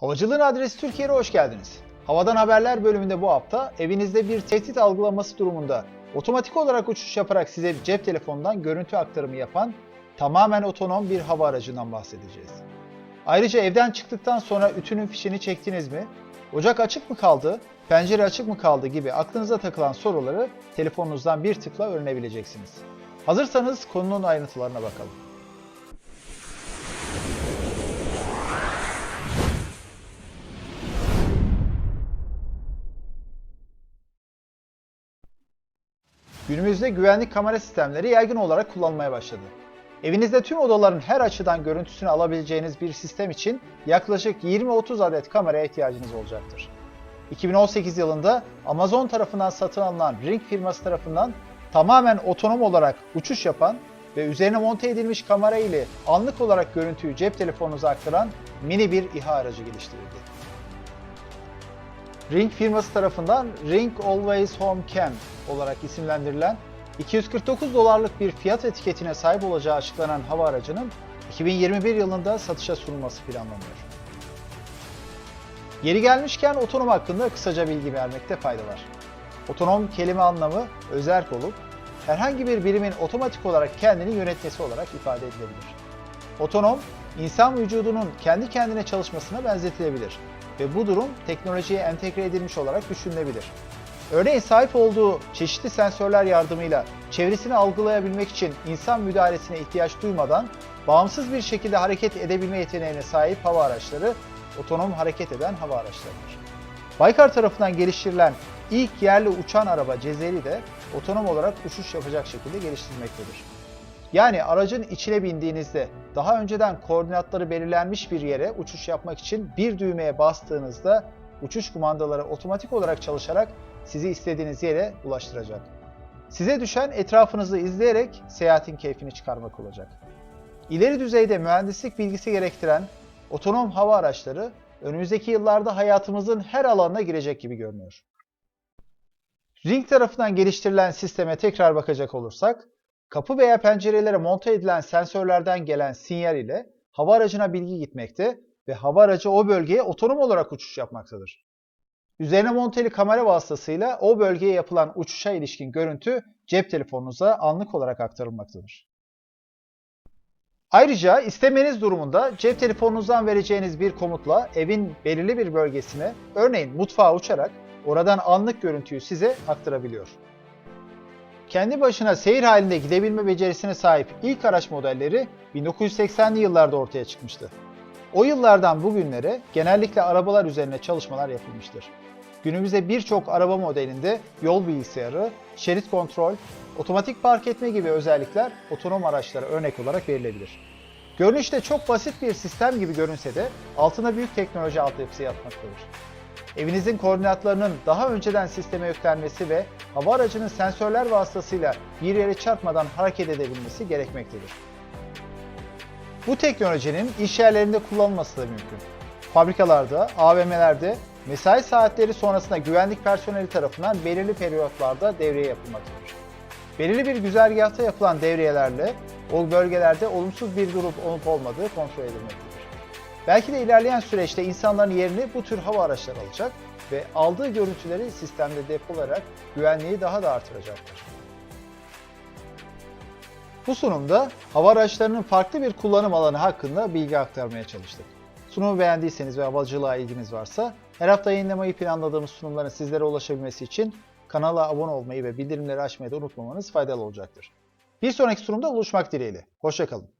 Havacılığın adresi Türkiye'ye hoş geldiniz. Havadan Haberler bölümünde bu hafta evinizde bir tehdit algılaması durumunda otomatik olarak uçuş yaparak size cep telefonundan görüntü aktarımı yapan tamamen otonom bir hava aracından bahsedeceğiz. Ayrıca evden çıktıktan sonra ütünün fişini çektiniz mi? Ocak açık mı kaldı? Pencere açık mı kaldı gibi aklınıza takılan soruları telefonunuzdan bir tıkla öğrenebileceksiniz. Hazırsanız konunun ayrıntılarına bakalım. Günümüzde güvenlik kamera sistemleri yaygın olarak kullanılmaya başladı. Evinizde tüm odaların her açıdan görüntüsünü alabileceğiniz bir sistem için yaklaşık 20-30 adet kameraya ihtiyacınız olacaktır. 2018 yılında Amazon tarafından satın alınan Ring firması tarafından tamamen otonom olarak uçuş yapan ve üzerine monte edilmiş kamera ile anlık olarak görüntüyü cep telefonunuza aktaran mini bir İHA aracı geliştirildi. Ring firması tarafından Ring Always Home Cam olarak isimlendirilen 249 dolarlık bir fiyat etiketine sahip olacağı açıklanan hava aracının 2021 yılında satışa sunulması planlanıyor. Yeri gelmişken otonom hakkında kısaca bilgi vermekte fayda var. Otonom kelime anlamı özerk olup herhangi bir birimin otomatik olarak kendini yönetmesi olarak ifade edilebilir. Otonom, insan vücudunun kendi kendine çalışmasına benzetilebilir ve bu durum teknolojiye entegre edilmiş olarak düşünülebilir. Örneğin sahip olduğu çeşitli sensörler yardımıyla çevresini algılayabilmek için insan müdahalesine ihtiyaç duymadan bağımsız bir şekilde hareket edebilme yeteneğine sahip hava araçları otonom hareket eden hava araçlarıdır. Baykar tarafından geliştirilen ilk yerli uçan araba Cezeri de otonom olarak uçuş yapacak şekilde geliştirilmektedir. Yani aracın içine bindiğinizde daha önceden koordinatları belirlenmiş bir yere uçuş yapmak için bir düğmeye bastığınızda uçuş kumandaları otomatik olarak çalışarak sizi istediğiniz yere ulaştıracak. Size düşen etrafınızı izleyerek seyahatin keyfini çıkarmak olacak. İleri düzeyde mühendislik bilgisi gerektiren otonom hava araçları önümüzdeki yıllarda hayatımızın her alanına girecek gibi görünüyor. Ring tarafından geliştirilen sisteme tekrar bakacak olursak, kapı veya pencerelere monte edilen sensörlerden gelen sinyal ile hava aracına bilgi gitmekte ve hava aracı o bölgeye otonom olarak uçuş yapmaktadır. Üzerine monteli kamera vasıtasıyla o bölgeye yapılan uçuşa ilişkin görüntü cep telefonunuza anlık olarak aktarılmaktadır. Ayrıca istemeniz durumunda cep telefonunuzdan vereceğiniz bir komutla evin belirli bir bölgesine, örneğin mutfağa uçarak oradan anlık görüntüyü size aktarabiliyor. Kendi başına seyir halinde gidebilme becerisine sahip ilk araç modelleri 1980'li yıllarda ortaya çıkmıştı. O yıllardan bugünlere genellikle arabalar üzerine çalışmalar yapılmıştır. Günümüzde birçok araba modelinde yol bilgisayarı, şerit kontrol, otomatik park etme gibi özellikler otonom araçlara örnek olarak verilebilir. Görünüşte çok basit bir sistem gibi görünse de altına büyük teknoloji altyapısı yatmaktadır. Evinizin koordinatlarının daha önceden sisteme yüklenmesi ve hava aracının sensörler vasıtasıyla bir yere çarpmadan hareket edebilmesi gerekmektedir. Bu teknolojinin iş yerlerinde kullanılması da mümkün. Fabrikalarda, AVM'lerde mesai saatleri sonrasında güvenlik personeli tarafından belirli periyotlarda devriye yapılmaktadır. Belirli bir güzergahta yapılan devriyelerle o bölgelerde olumsuz bir durum olup olmadığı kontrol edilmektedir. Belki de ilerleyen süreçte insanların yerini bu tür hava araçları alacak ve aldığı görüntüleri sistemde depolayarak güvenliği daha da artıracaktır. Bu sunumda hava araçlarının farklı bir kullanım alanı hakkında bilgi aktarmaya çalıştık. Sunumu beğendiyseniz ve havacılığa ilginiz varsa her hafta yayınlamayı planladığımız sunumların sizlere ulaşabilmesi için kanala abone olmayı ve bildirimleri açmayı da unutmamanız faydalı olacaktır. Bir sonraki sunumda buluşmak dileğiyle. Hoşçakalın.